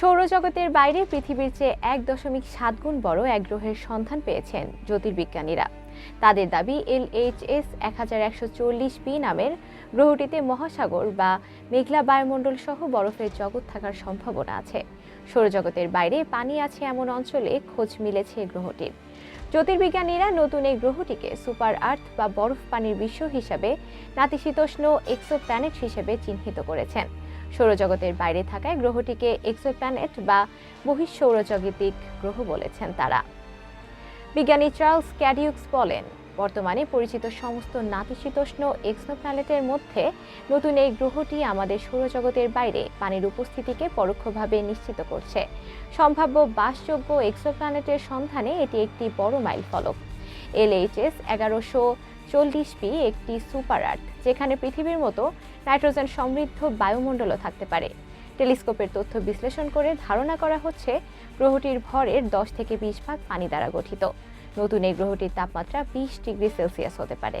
সৌরজগতের বাইরে পৃথিবীর চেয়ে এক দশমিক সাত গুণ বড় এক গ্রহের সন্ধান পেয়েছেন জ্যোতির্বিজ্ঞানীরা। তাদের দাবি এল এইচ এস এক হাজার একশো চল্লিশ বি নামের গ্রহটিতে মহাসাগর বা মেঘলা বায়ুমণ্ডল সহ বরফের জগৎ থাকার সম্ভাবনা আছে। সৌরজগতের বাইরে পানি আছে এমন অঞ্চলে খোঁজ মিলেছে গ্রহটির। জ্যোতির্বিজ্ঞানীরা নতুন এই গ্রহটিকে সুপার আর্থ বা বরফ পানির বিশ্ব হিসাবে নাতিশীতোষ্ণ এক্সো প্ল্যানেট হিসেবে চিহ্নিত করেছেন। সৌরজগতের বাইরে থাকায় গ্রহটিকে এক্সো প্ল্যানেট বা বহিঃসৌরজগতিক গ্রহ বলেছেন তারা। বিজ্ঞানী চার্লস ক্যাডিউক্স বলেন, বর্তমানে পরিচিত সমস্ত নাতিশীতোষ্ণ এক্সোপ্ল্যানেটের মধ্যে নতুন এই গ্রহটি আমাদের সৌরজগতের বাইরে পানির উপস্থিতিকে পরোক্ষভাবে নিশ্চিত করছে। সম্ভাব্য বাসযোগ্য এক্সোপ্ল্যানেটের সন্ধানে এটি একটি বড় মাইল ফলক। এলএইচএস এগারোশো চল্লিশ পি একটি সুপার আর্থ, যেখানে পৃথিবীর মতো নাইট্রোজেন সমৃদ্ধ বায়ুমণ্ডলও থাকতে পারে। টেলিস্কোপের তথ্য বিশ্লেষণ করে ধারণা করা হচ্ছে, গ্রহটির ভরের দশ থেকে বিশ ভাগ পানি দ্বারা গঠিত। নতুন এই গ্রহটির তাপমাত্রা বিশ ডিগ্রি সেলসিয়াস হতে পারে।